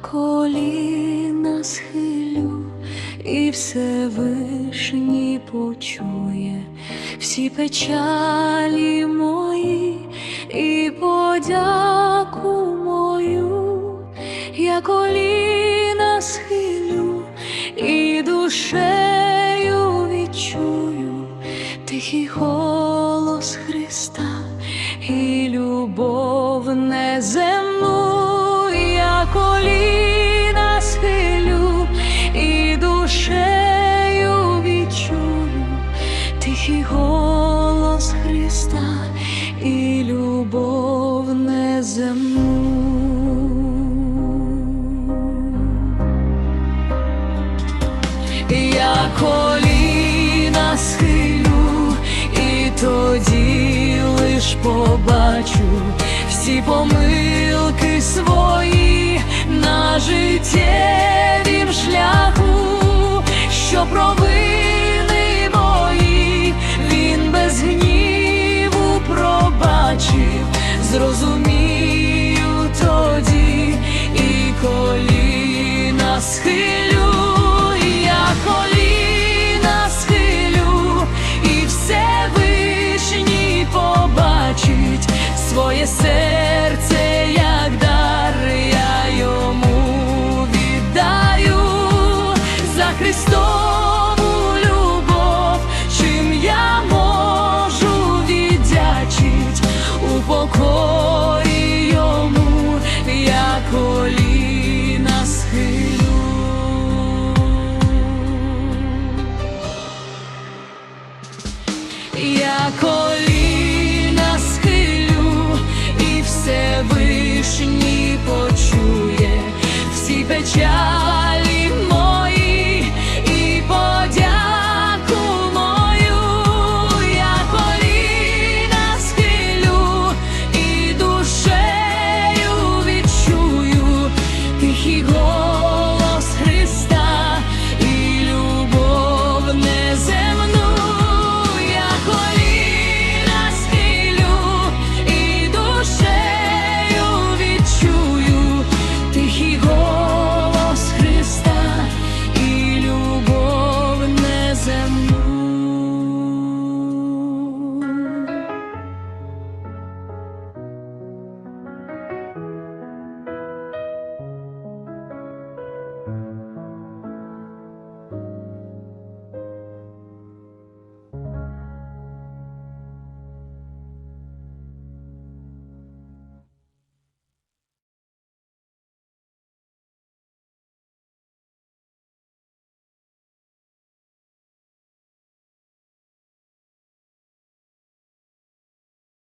Коліна схилю, і Всевишній почує. Всі печалі мої і подяку мою, я коліна схилю і душею відчую тихий голос Христа і любов неземну, тихий голос Христа і любов неземну. Я коліна схилю, і тоді лиш побачу всі помилки свої на життєвім шляху, що провини схилю, я коліна схилю, і Всевишній побачить своє серце, як дар я йому віддаю. За Христову любов, чим я можу віддячить у і Всевишній почує всі печалі.